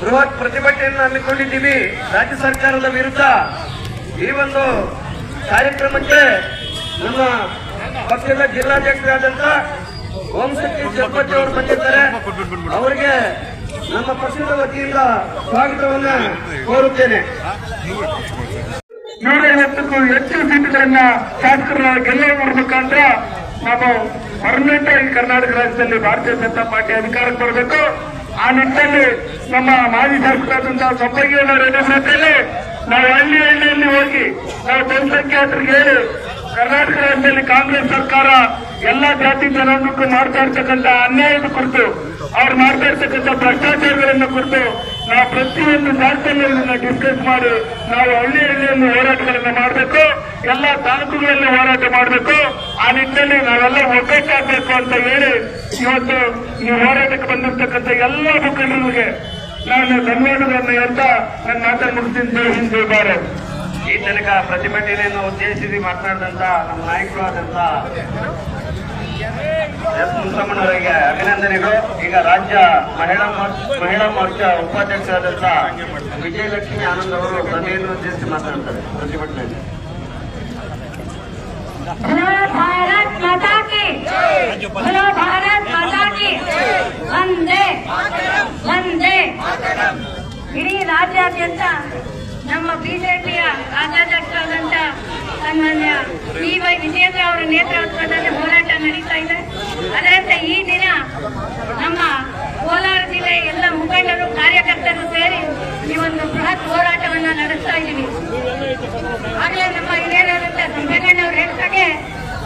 ಬೃಹತ್ ಪ್ರತಿಭಟನೆಯನ್ನು ಹಮ್ಮಿಕೊಂಡಿದ್ದೀವಿ. ರಾಜ್ಯ ಸರ್ಕಾರದ ವಿರುದ್ಧ ಈ ಒಂದು ಕಾರ್ಯಕ್ರಮಕ್ಕೆ ನಮ್ಮ ಪಕ್ಷದ ಜಿಲ್ಲಾಧ್ಯಕ್ಷರಾದಂತ ಓಂಶಕ್ತಿ ಜಗಪತಿ ಅವರು ಬಂದಿದ್ದಾರೆ ಅವರಿಗೆ ನಮ್ಮ ಪಕ್ಷದ ವತಿಯಿಂದ ಸ್ವಾಗತವನ್ನ ಕೋರುತ್ತೇನೆ. ನೂರೈವತ್ತಕ್ಕೂ ಹೆಚ್ಚು ಸೀಟುಗಳನ್ನ ಶಾಸಕರನ್ನ ಗೆಲ್ಲುವ ಮುಖಾಂತರ ನಾವು ಪರ್ಮನೆಂಟ್ ಆಗಿ ಕರ್ನಾಟಕ ರಾಜ್ಯದಲ್ಲಿ ಭಾರತೀಯ ಜನತಾ ಪಾರ್ಟಿ ಅಧಿಕಾರಕ್ಕೆ ಬರಬೇಕು. ಆ ನಿಟ್ಟಿನಲ್ಲಿ ನಮ್ಮ ಮಾಜಿ ಶಾಸಕರಾದಂತಹ ಸೊಪ್ಪಗಿಯವರ ನೇತೃತ್ವದಲ್ಲಿ ನಾವು ಹಳ್ಳಿ ಹಳ್ಳಿಯಲ್ಲಿ ಹೋಗಿ ನಾವು ಜನಸಂಖ್ಯಾತರಿಗೆ ಹೇಳಿ ಕರ್ನಾಟಕ ರಾಜ್ಯದಲ್ಲಿ ಕಾಂಗ್ರೆಸ್ ಸರ್ಕಾರ ಎಲ್ಲಾ ಜಾತಿ ಜನಾಂಗಕ್ಕೂ ಮಾಡ್ತಾ ಇರ್ತಕ್ಕಂಥ ಅನ್ಯಾಯದ ಕುರಿತು, ಅವ್ರು ಮಾಡ್ತಾ ಇರ್ತಕ್ಕಂಥ ಭ್ರಷ್ಟಾಚಾರಗಳನ್ನ ಕುರಿತು ನಾವು ಪ್ರತಿಯೊಂದು ಇದನ್ನ ಡಿಸ್ಕಸ್ ಮಾಡಿ ನಾವು ಹಳ್ಳಿ ಹಳ್ಳಿಯಲ್ಲಿ ಹೋರಾಟಗಳನ್ನು ಮಾಡಬೇಕು, ಎಲ್ಲ ತಾಲೂಕುಗಳಲ್ಲಿ ಹೋರಾಟ ಮಾಡಬೇಕು. ಆ ನಿಟ್ಟಿನಲ್ಲಿ ನಾವೆಲ್ಲ ಒಗ್ಗಟ್ಟಾಗಬೇಕು ಅಂತ ಹೇಳಿ ಇವತ್ತು ಈ ಹೋರಾಟಕ್ಕೆ ಬಂದಿರತಕ್ಕಂಥ ಎಲ್ಲ ಮುಖಂಡರಿಗೆ ನಾನು ಧನ್ಯವಾದಗಳನ್ನು ಹೇಳ್ತಾ ನನ್ನ ಮಾತನ್ನು ಮುಗಿಸಿದ್ದೇನೆ ಜೈ ಹಿಂದ್ ಈ ತನಕ ಪ್ರತಿಭಟನೆಯನ್ನು ಉದ್ದೇಶಿಸಿ ಮಾತನಾಡಿದಂತ ನಮ್ಮ ನಾಯಕರು ಆದಂತ ಎಸ್ ಮುಸಮ್ಮನವರಿಗೆ ಅಭಿನಂದನೆಗಳು. ಈಗ ರಾಜ್ಯ ಮಹಿಳಾ ಮಹಿಳಾ ಮೋರ್ಚಾ ಉಪಾಧ್ಯಕ್ಷರಾದಂಥ ವಿಜಯಲಕ್ಷ್ಮಿ ಆನಂದ್ ಅವರು ಸಭೆಯನ್ನು ಉದ್ದೇಶಿಸಿ ಮಾತನಾಡ್ತಾರೆ. ಪ್ರತಿಭಟನೆಯಲ್ಲಿ ಭಾರತ್ ಮಾತಾ ಕಿ ಭಾರತ್ ಮಾತಾ ಕಿ ಒಂದೇ ಒಂದೇ ಇಡೀ ರಾಜ್ಯಾದ್ಯಂತ ನಮ್ಮ ಬಿಜೆಪಿಯ ರಾಜ್ಯಾಧ್ಯಕ್ಷರಾದಂಥ ಸನ್ಮಾನ್ಯ ವಿ ವೈ ವಿಜೇಂದ್ರ ಅವರ ನೇತೃತ್ವದಲ್ಲಿ ನಡೀತಾ ಇದೆ. ಅದರಂತೆ ಈ ದಿನ ನಮ್ಮ ಕೋಲಾರ ಜಿಲ್ಲೆ ಎಲ್ಲ ಮುಖಂಡರು, ಕಾರ್ಯಕರ್ತರು ಸೇರಿ ಈ ಒಂದು ಬೃಹತ್ ಹೋರಾಟವನ್ನ ನಡೆಸ್ತಾ ಇದ್ದೀವಿ. ಆಗಲೇ ನಮ್ಮ ಹಿರಿಯರಾದಂತ ಸಂಪೇಗಣ್ಣವ್ರು ಹೇಳ್ತಾಗೆ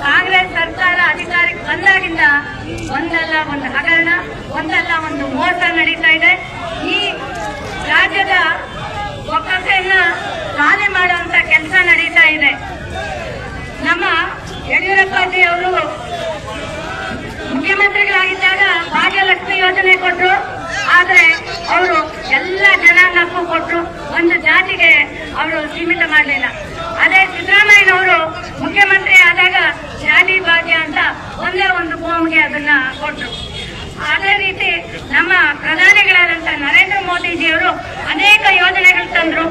ಕಾಂಗ್ರೆಸ್ ಸರ್ಕಾರ ಅಧಿಕಾರಕ್ಕೆ ಬಂದಾಗಿಂದ ಒಂದಲ್ಲ ಒಂದು ಹಗರಣ, ಒಂದಲ್ಲ ಒಂದು ಮೋಸ ನಡೀತಾ ಇದೆ. ಈ ರಾಜ್ಯದ ಒಕ್ಕಸೆಯನ್ನ ಖಾಲಿ ಮಾಡುವಂತ ಕೆಲಸ ನಡೀತಾ ಇದೆ. ನಮ್ಮ ಯಡಿಯೂರಪ್ಪಾಜಿ ಅವರು ಮುಖ್ಯಮಂತ್ರಿಗಳಾಗಿದ್ದಾಗ ಭಾಗ್ಯಲಕ್ಷ್ಮಿ ಯೋಜನೆ ಕೊಟ್ರು. ಆದ್ರೆ ಅವರು ಎಲ್ಲ ಜನಾಂಗಕ್ಕೂ ಕೊಟ್ರು. ಒಂದು ಜಾತಿಗೆ ಅವರು ಸೀಮಿತ ಮಾಡಲಿಲ್ಲ. ಅದೇ ಸಿದ್ದರಾಮಯ್ಯನವರು ಮುಖ್ಯಮಂತ್ರಿ ಆದಾಗ ಜಾತಿ, ಭಾಗ್ಯ ಅಂತ ಒಂದೇ ಒಂದು ಭೂಮಿಗೆ ಅದನ್ನ ಕೊಟ್ರು. ಅದೇ ರೀತಿ ನಮ್ಮ ಪ್ರಧಾನಿಗಳಾದಂತ ನರೇಂದ್ರ ಮೋದಿಜಿಯವರು ಅನೇಕ ಯೋಜನೆಗಳು ತಂದ್ರು.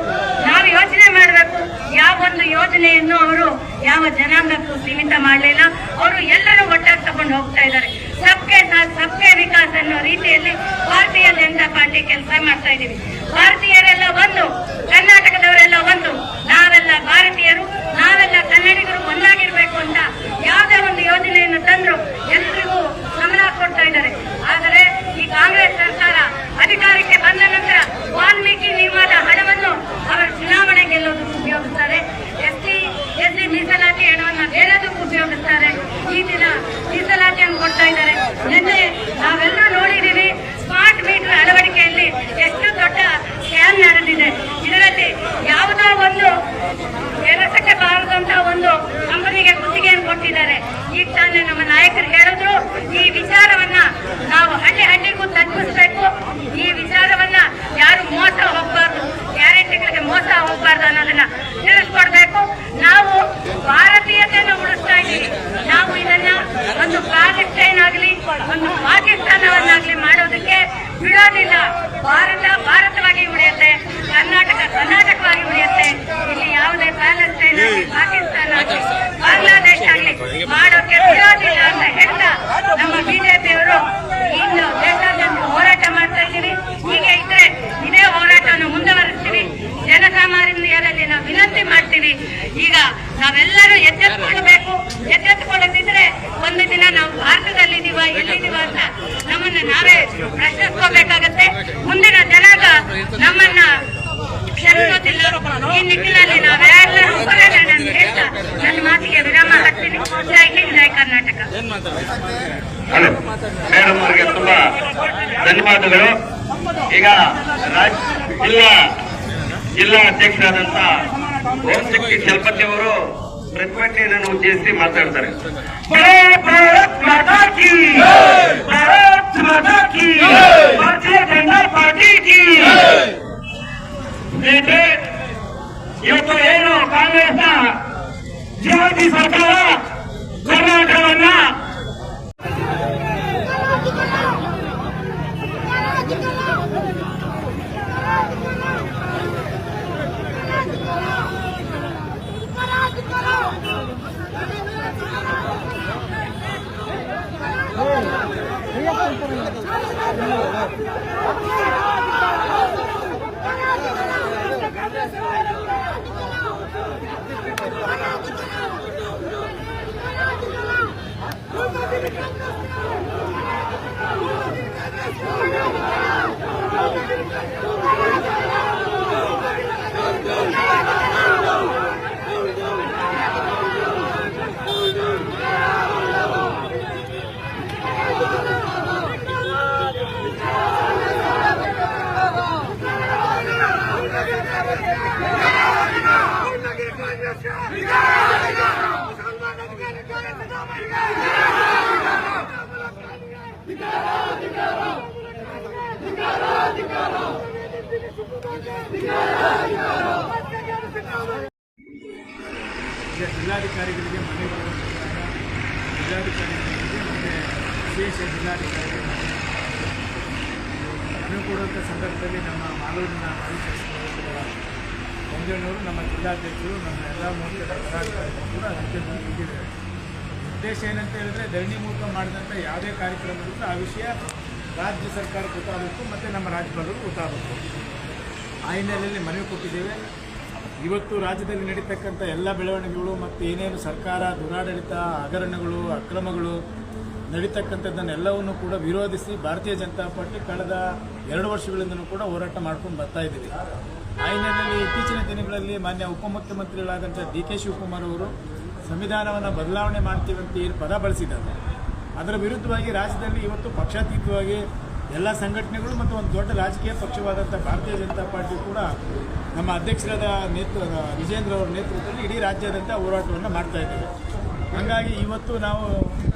ನಾವು ಯೋಚನೆ ಮಾಡಬೇಕು ಯಾವ ಒಂದು ಯೋಜನೆಯನ್ನು ಅವರು ಯಾವ ಜನಾಂಗಕ್ಕೂ ಸೀಮಿತ ಮಾಡಲಿಲ್ಲ. ಅವರು ಎಲ್ಲರೂ ಒಟ್ಟಾಗಿ ತಗೊಂಡು ಹೋಗ್ತಾ ಇದ್ದಾರೆ. ಸಬ್ಕೆ ಸಾಥ್ ಸಬ್ಕೆ ವಿಕಾಸ್ ಅನ್ನೋ ರೀತಿಯಲ್ಲಿ ಭಾರತೀಯ ಜನತಾ ಪಾರ್ಟಿ ಕೆಲಸ ಮಾಡ್ತಾ ಇದೀವಿ ಭಾರತೀಯರೆಲ್ಲ ಒಂದು, ಕರ್ನಾಟಕದವರೆಲ್ಲ ಒಂದು. ನಾವೆಲ್ಲ ಭಾರತೀಯರು, ನಾವೆಲ್ಲ ಕನ್ನಡಿಗರು ಒಂದಾಗಿರ್ಬೇಕು ಅಂತ ಯಾವುದೇ ಒಂದು ಯೋಜನೆಯನ್ನು ತಂದ್ರು ಎಲ್ರಿಗೂ ಗಮನ ಕೊಡ್ತಾ ಇದ್ದಾರೆ ಆದರೆ ಈ ಕಾಂಗ್ರೆಸ್ ಸರ್ಕಾರ ಅಧಿಕಾರಕ್ಕೆ ಬಂದ ನಂತರ ವಾಲ್ಮೀಕಿ ನಿಯಮದ ಹಣವನ್ನು ಅವರು ಚುನಾವಣೆ ಗೆಲ್ಲೋದಕ್ಕೆ ಉಪಯೋಗಿಸ್ತಾರೆ ಎಸ್ಟಿ ಎಸ್ಸಿ ಮೀಸಲಾತಿ ಹಣವನ್ನ ಬೇರೆದಕ್ಕೂ ಉಪಯೋಗಿಸ್ತಾರೆ ಈ ದಿನ ಮೀಸಲಾತಿಯನ್ನು ಕೊಡ್ತಾ ಇದ್ದಾರೆ ನಿನ್ನೆ ನಾವೆಲ್ಲ ನೋಡಿದೀವಿ ಸ್ಮಾರ್ಟ್ ಮೀಟರ್ ಅಳವಡಿಕೆಯಲ್ಲಿ ಎಷ್ಟು ದೊಡ್ಡ ಸ್ಕ್ಯಾಮ್ ನಡೆದಿದೆ ಇದರಲ್ಲಿ ಯಾವುದೋ ಒಂದು ಕೆಲಸಕ್ಕೆ ಬಾರದಂತ ಒಂದು ಕಂಪನಿಗೆ ಗುತ್ತಿಗೆಯನ್ನು ಕೊಟ್ಟಿದ್ದಾರೆ ಈಗ ತಾನೇ ನಮ್ಮ ನಾಯಕರು ಹೇಳಿದ್ರು ಈ ವಿಚಾರವನ್ನ ನಾವು ಹಳ್ಳಿ ಹಳ್ಳಿಗೂ ತಲುಪಿಸ್ಬೇಕು ಈ ವಿಚಾರವನ್ನ ಯಾರು ಮೋಸ ಹೋಗ್ಬಾರ್ದು ಗ್ಯಾರಂಟಿಗಳಿಗೆ ಮೋಸ ಹೋಗ್ಬಾರ್ದು ಅನ್ನೋದನ್ನ ತಿಳಿಸ್ಕೊಡ್ಬೇಕು ನಾವು ಭಾರತೀಯತೆಯನ್ನು ಉಳಿಸ್ತಾ ಇದ್ದೀವಿ ನಾವು ಇದನ್ನ ಒಂದು ಪ್ಯಾಲೆಸ್ಟೈನ್ ಆಗಲಿ ಒಂದು ಪಾಕಿಸ್ತಾನವನ್ನಾಗ್ಲಿ ಮಾಡೋದಕ್ಕೆ ಬಿಡೋದಿಲ್ಲ ಭಾರತ ಭಾರತವಾಗಿ ಉಳಿಯುತ್ತೆ ಕರ್ನಾಟಕ ಕರ್ನಾಟಕವಾಗಿ ಉಳಿಯುತ್ತೆ ಇಲ್ಲಿ ಯಾವುದೇ ಪ್ಯಾಲೆಸ್ಟೈನ್ ಆಗಲಿ ಪಾಕಿಸ್ತಾನ ಆಗಲಿ ಬಾಂಗ್ಲಾದೇಶ ಆಗಲಿ ಮಾಡೋಕೆ ಬಿಡೋದಿಲ್ಲ ಅಂತ ಹೇಳ್ತಾ ನಮ್ಮ ಬಿಜೆಪಿಯವರು ಇನ್ನು ದೇಶಾದ್ಯಂತ ಹೋರಾಟ ಮಾಡ್ತಾ ಇದ್ದೀವಿ ಹೀಗೆ ಇದ್ರೆ ಇದೇ ಹೋರಾಟವನ್ನು ಮುಂದುವರಿಸ್ತೀವಿ ಜನಸಾಮಾನ್ಯರಲ್ಲಿ ನಾವು ವಿನಂತಿ ಮಾಡ್ತೀವಿ ಈಗ ನಾವೆಲ್ಲರೂ ಎಚ್ಚೆತ್ತುಕೊಳ್ಬೇಕು ಎಚ್ಚೆತ್ತುಕೊಳ್ಳದಿದ್ರೆ ಒಂದು ದಿನ ನಾವು ಭಾರತದಲ್ಲಿದ್ದೀವ ಎಲ್ಲಿದ್ದೀವ ಅಂತ ನಮ್ಮನ್ನ ನಾವೇ ಪ್ರಶ್ನಿಸ್ಕೋಬೇಕಾಗತ್ತೆ ಮುಂದಿನ ಜನಾಂಗ ನಮ್ಮನ್ನ ಕ್ಷಮಿಸೋದಿಲ್ಲ ಈ ನಿಟ್ಟಿನಲ್ಲಿ ನಾವೆಲ್ಲರೂ ಹೋರಾಡೋಣ ನಾನು ಹೇಳ್ತಾ ನನ್ನ ಮಾತಿಗೆ ವಿರಾಮ ಹಾಕ್ತೀನಿ. ಜೈ ಹಿಂದ್ ಜೈ ಕರ್ನಾಟಕ. ಮೇಡಮ್ ಅವರಿಗೆ ತುಂಬಾ ಧನ್ಯವಾದಗಳು. ಈಗ ಜಿಲ್ಲಾ ಜಿಲ್ಲಾ ಅಧ್ಯಕ್ಷರಾದಂತ ಓಂಶಕ್ತಿ ಚಲಪತಿ ಅವರು ಪ್ರತಿಭಟನೆಯನ್ನು ಉದ್ದೇಶಿಸಿ ಮಾತಾಡ್ತಾರೆ. ಭಾರತ್ ಮಾತಾ ಕಿ! ಭಾರತ್ ಮಾತಾ ಕಿ! ಭಾರತೀಯ ಜನತಾ ಪಾರ್ಟಿ ಕಿ! ಸ್ನೇಹಿತರೆ, ಇವತ್ತು ಏನು ಕಾಂಗ್ರೆಸ್ನ ಜಿಹಾದಿ ಸರ್ಕಾರ ಕರ್ನಾಟಕವನ್ನ ವಿಶೇಷ ಜಿಲ್ಲಾಧಿಕಾರಿ ಕೊಡುವಂಥ ಸಂದರ್ಭದಲ್ಲಿ ನಮ್ಮ ಮಾಲೂರಿನ ಮಾಜಿ ಶಾಸಕರಾದ ಮಂಜಣ್ಣವರು ನಮ್ಮ ಜಿಲ್ಲಾಧ್ಯಕ್ಷರು, ನಮ್ಮ ಎಲ್ಲ ಮೂರ್ತಿಗಳ ಪದಾಧಿಕಾರಿಗಳು ಕೂಡ ಇಟ್ಟಿದ್ದಾರೆ ಉದ್ದೇಶ ಏನಂತ ಹೇಳಿದ್ರೆ ಧರಣಿ ಮೂಲಕ ಮಾಡಿದಂಥ ಯಾವುದೇ ಕಾರ್ಯಕ್ರಮ ಇರುತ್ತೋ ಆ ವಿಷಯ ರಾಜ್ಯ ಸರ್ಕಾರಕ್ಕೆ ಗೊತ್ತಾಗಬೇಕು, ಮತ್ತು ನಮ್ಮ ರಾಜ್ಯಪಾಲರು ಗೊತ್ತಾಗಬೇಕು. ಆ ಹಿನ್ನೆಲೆಯಲ್ಲಿ ಮನವಿ ಕೊಟ್ಟಿದ್ದೇವೆ. ಇವತ್ತು ರಾಜ್ಯದಲ್ಲಿ ನಡೀತಕ್ಕಂಥ ಎಲ್ಲ ಬೆಳವಣಿಗೆಗಳು ಮತ್ತು ಏನೇನು ಸರ್ಕಾರ ದುರಾಡಳಿತ, ಹಗರಣಗಳು, ಅಕ್ರಮಗಳು ನಡೀತಕ್ಕಂಥದ್ದನ್ನೆಲ್ಲವನ್ನು ಕೂಡ ವಿರೋಧಿಸಿ ಭಾರತೀಯ ಜನತಾ ಪಾರ್ಟಿ ಕಳೆದ ಎರಡು ವರ್ಷಗಳಿಂದಲೂ ಕೂಡ ಹೋರಾಟ ಮಾಡ್ಕೊಂಡು ಬರ್ತಾ ಇದ್ದೀವಿ. ಆ ಹಿನ್ನೆಲೆಯಲ್ಲಿ ಇತ್ತೀಚಿನ ದಿನಗಳಲ್ಲಿ ಮಾನ್ಯ ಉಪಮುಖ್ಯಮಂತ್ರಿಗಳಾದಂಥ ಡಿ ಕೆ ಶಿವಕುಮಾರ್ ಅವರು ಸಂವಿಧಾನವನ್ನು ಬದಲಾವಣೆ ಮಾಡ್ತೀವಂತ ಏನು ಪದ ಬಳಸಿದ್ದಾರೆ. ಅದರ ವಿರುದ್ಧವಾಗಿ ರಾಜ್ಯದಲ್ಲಿ ಇವತ್ತು ಪಕ್ಷಾತೀತವಾಗಿ ಎಲ್ಲ ಸಂಘಟನೆಗಳು ಮತ್ತು ಒಂದು ದೊಡ್ಡ ರಾಜಕೀಯ ಪಕ್ಷವಾದಂಥ ಭಾರತೀಯ ಜನತಾ ಪಾರ್ಟಿ ಕೂಡ ನಮ್ಮ ಅಧ್ಯಕ್ಷರಾದ ನೇತೃ ವಿಜೇಂದ್ರ ಅವರ ನೇತೃತ್ವದಲ್ಲಿ ಇಡೀ ರಾಜ್ಯಾದ್ಯಂತ ಹೋರಾಟವನ್ನು ಮಾಡ್ತಾ ಇದ್ದೇವೆ. ಹಾಗಾಗಿ ಇವತ್ತು ನಾವು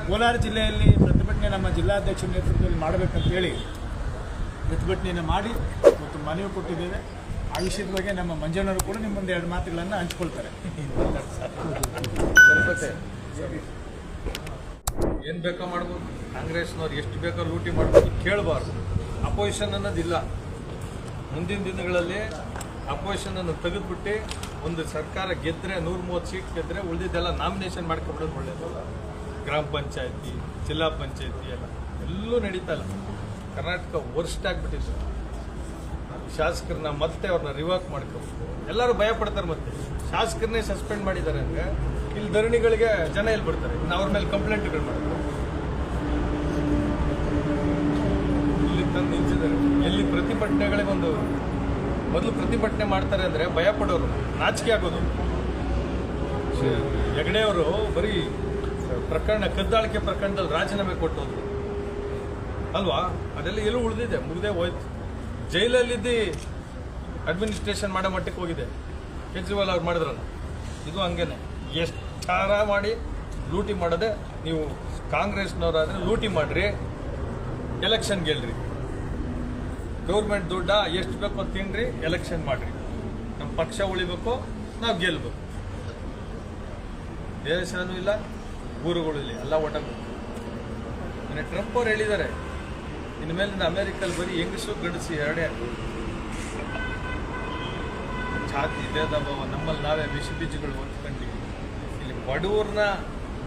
ಕೋಲಾರ ಜಿಲ್ಲೆಯಲ್ಲಿ ಪ್ರತಿಭಟನೆ ನಮ್ಮ ಜಿಲ್ಲಾಧ್ಯಕ್ಷರ ನೇತೃತ್ವದಲ್ಲಿ ಮಾಡಬೇಕಂತೇಳಿ ಪ್ರತಿಭಟನೆಯನ್ನು ಮಾಡಿ ಮತ್ತು ಮನವಿ ಕೊಟ್ಟಿದ್ದೇವೆ. ಆ ವಿಷಯದ ಬಗ್ಗೆ ನಮ್ಮ ಮಂಜಣ್ಣವರು ಕೂಡ ನಿಮ್ಮ ಮುಂದೆ ಎರಡು ಮಾತುಗಳನ್ನು ಹಂಚ್ಕೊಳ್ತಾರೆ. ಏನು ಬೇಕೋ ಮಾಡ್ಬೋದು? ಕಾಂಗ್ರೆಸ್ನವ್ರು ಎಷ್ಟು ಬೇಕೋ ಲೂಟಿ ಮಾಡ್ಬೋದು ಕೇಳಬಾರ್ದು. ಅಪೋಸಿಷನ್ ಅನ್ನೋದಿಲ್ಲ. ಮುಂದಿನ ದಿನಗಳಲ್ಲಿ ಅಪೋಸಿಷನ್ ಅನ್ನು ತೆಗೆದುಬಿಟ್ಟು ಒಂದು ಸರ್ಕಾರ ಗೆದ್ದರೆ ನೂರ ಮೂವತ್ತು ಸೀಟ್ ಗೆದ್ದರೆ ಉಳಿದಿದ್ದೆಲ್ಲ ನಾಮಿನೇಷನ್ ಮಾಡ್ಕೊಬಿಡೋದು ಒಳ್ಳೇದು. ಗ್ರಾಮ ಪಂಚಾಯತಿ, ಜಿಲ್ಲಾ ಪಂಚಾಯತಿ ಎಲ್ಲ. ಎಲ್ಲೂ ನಡೀತಾ ಇಲ್ಲ. ಕರ್ನಾಟಕ ವರ್ಸ್ಟ್ ಆಗಿಬಿಟ್ಟಿದೆ. ಶಾಸಕರನ್ನ ಮತ್ತೆ ಅವ್ರನ್ನ ರಿವಾಕ್ ಮಾಡ್ಕೋಬೇಕು. ಎಲ್ಲರೂ ಭಯ ಪಡ್ತಾರೆ ಮತ್ತೆ. ಶಾಸಕರನ್ನೇ ಸಸ್ಪೆಂಡ್ ಮಾಡಿದ್ದಾರೆ ಅಂದರೆ ಇಲ್ಲಿ ಧರಣಿಗಳಿಗೆ ಜನ ಇಲ್ಲಿ ಬರ್ತಾರೆ. ಇನ್ನು ಅವ್ರ ಮೇಲೆ ಕಂಪ್ಲೇಂಟ್ಗಳು ಮಾಡ್ತಾರೆ. ನಿಲ್ಸಿದ್ದಾರೆ ಎಲ್ಲಿ ಪ್ರತಿಭಟನೆಗಳಿಗೆ ಒಂದು ಮೊದಲು ಪ್ರತಿಭಟನೆ ಮಾಡ್ತಾರೆ ಅಂದ್ರೆ ಭಯ ಪಡೋರು ನಾಚಿಕೆ ಆಗೋದು. ಹೆಗಡೆಯವರು ಬರೀ ಪ್ರಕರಣ ಕದ್ದಾಳಿಕೆ ಪ್ರಕರಣದಲ್ಲಿ ರಾಜೀನಾಮೆ ಕೊಟ್ಟೋದು ಅಲ್ವಾ? ಅದೆಲ್ಲ ಎಲ್ಲೂ ಉಳಿದಿದೆ ಮುಗ್ದೇ ಹೋಯ್ತು. ಜೈಲಲ್ಲಿದ್ದು ಅಡ್ಮಿನಿಸ್ಟ್ರೇಷನ್ ಮಾಡೋ ಮಟ್ಟಕ್ಕೆ ಹೋಗಿದೆ. ಕೇಜ್ರಿವಾಲ್ ಅವ್ರು ಮಾಡಿದ್ರಲ್ಲ ಇದು ಹಂಗೇನೆ. ಎಷ್ಟಾರ ಮಾಡಿ ಲೂಟಿ ಮಾಡೋದೆ ನೀವು ಕಾಂಗ್ರೆಸ್ನವರಾದರೆ ಲೂಟಿ ಮಾಡಿರಿ ಎಲೆಕ್ಷನ್ ಗೆಲ್ರಿ ಗೌರ್ಮೆಂಟ್ ದುಡ್ಡ ಎಷ್ಟು ಬೇಕೋ ತಿನ್ರಿ ಎಲೆಕ್ಷನ್ ಮಾಡ್ರಿ. ನಮ್ಮ ಪಕ್ಷ ಉಳಿಬೇಕು, ನಾವು ಗೆಲ್ಬೇಕು. ದೇಶನೂ ಇಲ್ಲ, ಊರುಗಳು ಇಲ್ಲ, ಎಲ್ಲ ಒಟ್ಟಾಗ ಟ್ರಂಪ್ ಅವ್ರು ಹೇಳಿದ್ದಾರೆ ಇನ್ಮೇಲಿಂದ ಅಮೇರಿಕಲ್ಲಿ ಬರೀ ಹೆಂಗಸು ಗಂಡಸು ಎರಡೇ. ಜಾತಿ ಭೇದ ಭಾವ ನಮ್ಮಲ್ಲಿ ನಾವೇ ವಿಷ ಬೀಜಗಳು ಹೊತ್ಕೊಂಡು ಇಲ್ಲಿ ಬಡವ್ರನ್ನ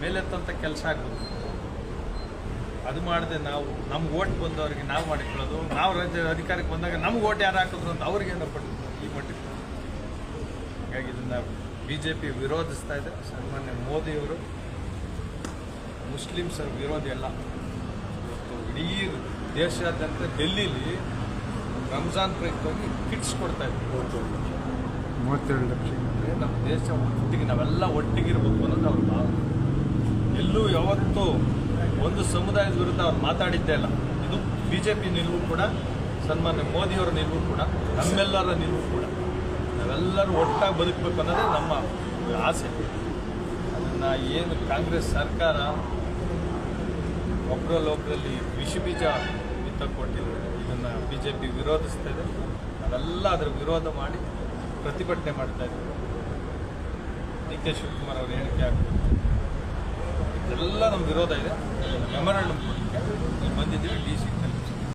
ಮೇಲೆತ್ತಂತ ಕೆಲಸ ಆಗ್ಬೋದು. ಅದು ಮಾಡದೆ ನಾವು ನಮ್ಗೆ ಓಟ್ ಬಂದವರಿಗೆ ನಾವು ಮಾಡಿಕೊಳ್ಳೋದು ನಾವು ರಾಜ್ಯ ಅಧಿಕಾರಕ್ಕೆ ಬಂದಾಗ ನಮ್ಗೆ ಓಟ್ ಯಾರು ಹಾಕಿದ್ರು ಅಂತ ಅವ್ರಿಗೆ ಏನೋ ಪಟ್ಟು ಈ ಮಟ್ಟಿಗೆ ಹಾಗಾಗಿ ಇದನ್ನು ಬಿ ಜೆ ಪಿ ವಿರೋಧಿಸ್ತಾ ಇದೆ. ಸನ್ಮಾನ್ಯ ಮೋದಿಯವರು ಮುಸ್ಲಿಮ್ಸರ ವಿರೋಧಿ ಅಲ್ಲ. ಇವತ್ತು ಇಡೀ ದೇಶಾದ್ಯಂತ ಡೆಲ್ಲಿಲಿ ರಂಜಾನ್ ಪ್ರಯುಕ್ತವಾಗಿ ಕಿಟ್ಸ್ ಕೊಡ್ತಾ ಇದ್ರು. ಮೂವತ್ತೆರಡು ಲಕ್ಷ. ಅಂದ್ರೆ ನಮ್ಮ ದೇಶ ಒಟ್ಟಿಗೆ ನಾವೆಲ್ಲ ಒಟ್ಟಿಗಿರ್ಬೇಕು ಅನ್ನೋದು ಅವ್ರ ಭಾವನೆ. ಎಲ್ಲೂ ಯಾವತ್ತೂ ಒಂದು ಸಮುದಾಯದ ವಿರುದ್ಧ ಅವ್ರು ಮಾತಾಡಿದ್ದೇ ಇಲ್ಲ. ಇದು ಬಿ ಜೆ ಪಿ ನಿಲುವು ಕೂಡ, ಸನ್ಮಾನ್ಯ ಮೋದಿಯವರ ನಿಲುವು ಕೂಡ, ನಮ್ಮೆಲ್ಲರ ನಿಲುವು ಕೂಡ. ನಾವೆಲ್ಲರೂ ಒಟ್ಟಾಗಿ ಬದುಕಬೇಕು ಅನ್ನೋದೇ ನಮ್ಮ ಆಸೆ. ಅದನ್ನು ಏನು ಕಾಂಗ್ರೆಸ್ ಸರ್ಕಾರ ಒಬ್ಬರ ಲೋಕದಲ್ಲಿ ವಿಷ ಬೀಜ ಬಿತ್ತಕ್ಕೊಟ್ಟಿದೆ ಇದನ್ನು ಬಿ ಜೆ ಪಿ ವಿರೋಧಿಸ್ತಾ ಇದೆ. ನಾವೆಲ್ಲ ಅದರ ವಿರೋಧ ಮಾಡಿ ಪ್ರತಿಭಟನೆ ಮಾಡ್ತಾ ಇದ್ದೀವಿ. ಡಿ ಕೆ ಶಿವಕುಮಾರ್ ಅವರು ಹೇಳಿಕೆ ಆಗ್ಬೋದು. ಇದೆಲ್ಲ ನಮ್ಮ ವಿರೋಧ ಇದೆ. ಮೆಮೊರಾಂಡಮ್ ಕೊಡಲಿಕ್ಕೆ ಬಂದಿದ್ದೀವಿ ಡಿ ಸಿ